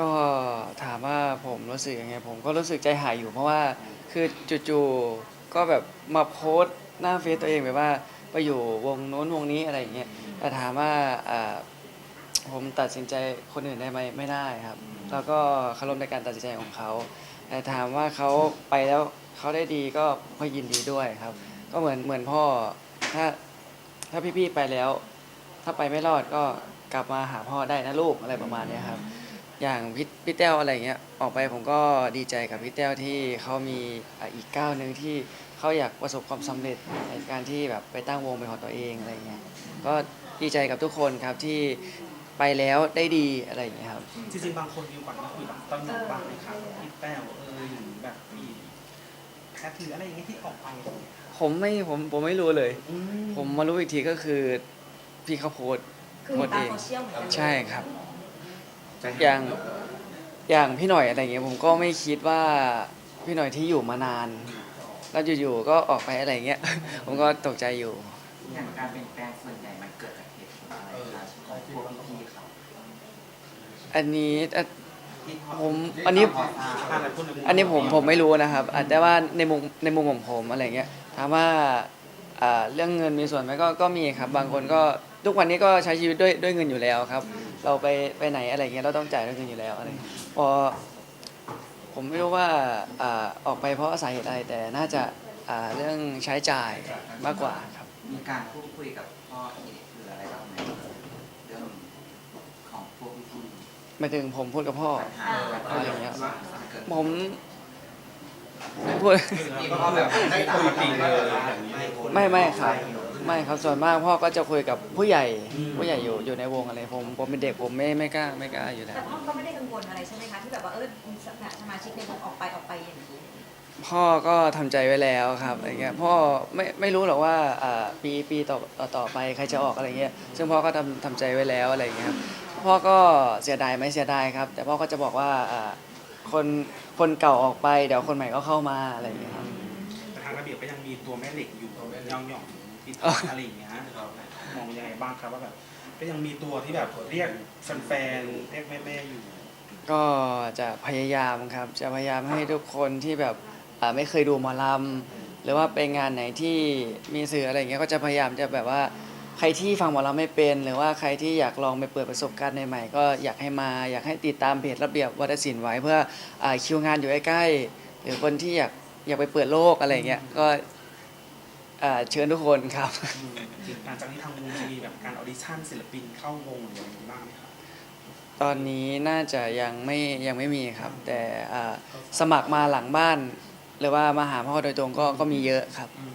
ก็ถามว่าผมรู้สึกยังไง ผมก็รู้สึกใจหายอยู่เพราะว่าคือจู่ๆก็แบบมาโพสต์หน้าเฟซตัวเองแบบว่าไปอยู่วงโน้นวงนี้อะไรอย่างเงี้ยแต่ถามว่าผมตัดสินใจคนอื่นได้ไหมไม่ได้ครับ แล้วก็เคารพในการตัดสินใจของเขาแต่ถามว่าเขาไปแล้วเขาได้ดีก็ก็ยินดีด้วยครับ ก็เหมือนเหมือนพ่อถ้าถ้าพี่ๆไปแล้ว ถ้าไปไม่รอดก็กลับมาหาพ่อได้นะลูกอะไรประมาณนี้ครับ อย่างพี่พี่แต้วอะไรเงี้ยออกไปผมก็ดีใจกับพี่แต้วที่เขามีอะอีกก้าวหนึ่งที่เขาอยากประสบความสำเร็จในการที่แบบไปตั้งวงเป็นของตัวเองอะไรเงี้ยก็ดีใจกับทุกคนครับที่ไปแล้วได้ดีอะไรอย่างเงี้ยครับจริงๆบางคนมีโอกาสได้คุยกับต้นหอมบ้างไหมครับพี่แต้วเออหรือแบบพี่แพทหรืออะไรอย่างเงี้ยที่ออกไปผมไม่ผมผมไม่รู้เลยอืผมมารู้อีกทีก็คือพี่เขาโพสต์คือโพเห็สนต์ตาเองมโซเชียลเหมือนกันเลยใช่ครับ อย่างอย่างพี่หน่อยอะไรเงี้ยผมก็ไม่คิดว่าพี่หน่อยที่อยู่มานาน แล้วอยู่ๆก็ออกไปอะไรเงี้ย ผมก็ตกใจอยู่ อย่างการเปลี่ยนแปลงส่วนใหญ่มันเกิดจากเหตุผลอะไรคะของพวกพี่ๆเขาอันนี้เอ่อที่พอผมอันนี้พอทราบอะไรพูดใมุอันนี้ผมผมไม่รู้นะครับ อาจแต่ว่าในมุมในมุมของผมอะไรเงี้ยถามว่าอ่าเรื่องเงินมีส่วนไหมก็ก็มีครับ บางคนก็ทุกวันนี้ก็ใช้ชีวิตด้วยด้วยเงินอยู่แล้วครับ เราไปไปไหนอะไรเงี้ยเราต้องจ่ายด้วยเงินอยู่แล้วอะไรเงี้ยพอผมไม่รู้ว่าอ่าออกไปเพราะสาเหตุอะไรแต่น่าจะอ่าเรื่องใช้จ่ายมากกว่าครับ มีการพูดคุยกับพ่อเอกหรืออะไรบ้างไหมเรื่องของพวกพี่หมายถึงผมพูดกับพ่อๆปัญหาปัญหาอะไรอย่างเงี้ยว่าเกิดผมพูด มีพ่อแบบได้ตามจริงเลยอย่างนี้ไม่ไม่ครับ ไม่ครับส่วนมากพ่อก็จะคุยกับผู้ใหญ่ผู้ใหญ่อยู่อยู่ในวงอะไรผมผมเป็นเด็กผมไม่ไม่กล้าไม่กล้าอยู่แล้วแต่พ่อก็ไม่ได้กังวลอะไรใช่ไหมคะที่แบบว่าเออสมาชิกในวงออกไปออกไปอย่างนี้พ่อก็ทำใจไว้แล้วครับอะไรเงี้ยพ่อไม่ไม่รู้หรอกว่าอ่าปีปีต่อต่อต่อไปใครจะออกอะไรเงี้ยซึ่งพ่อก็ทำทำใจไว้แล้วอะไรเงี้ยครับพ่อก็เสียดายไหมเสียดายครับ แต่พ่อก็จะบอกว่าอ่าคนคนเก่าออกไปเดี๋ยวคนใหม่ก็เข้ามาอะไรเงี้ยครับแต่ทางระเบียบก็ยังมีตัวแม่เหล็กอยู่ย่องหย่อง ๆที่อ๋ออะไรอย่างเงี้ยมองยังไงบ้างครับว่าแบบก็ยังมีตัวที่แบบเรียกแฟนๆเรียกแม่ๆอยู่ ก็จะพยายามครับ จะพยายามให้ทุกคนที่แบบอ่าไม่เคยดูหมอลำหรือว่าไปงานไหนที่มีสื่ออะไรอย่างเงี้ยก็จะพยายามจะแบบว่าใครที่ฟังหมอลำไม่เป็น หรือว่าใครที่อยากลองไปเปิดประสบการณ์ใหม่ๆก็อยากให้มาอยากให้ติดตามเพจระเบียบวัฒนศิลป์ไว้เพื่ออาคิวงานอยู่ใกล้ๆหรือคนที่อยากอยากไปเปิดโลกอะไรอย่างเงี้ยก็ อ่าเชิญทุกคนครับอืมหลังจากนี้ทางวงจะมีแบบการออดิชั่นศิลปินเข้าวงหรืออะไรบ้างไหมครับ ตอนนี้น่าจะยังไม่ยังไม่มีครับ แต่อ่าสมัครมาหลังบ้าน หรือว่ามาหาพ่อโดยตรงก็ก็มีเยอะครับ อืม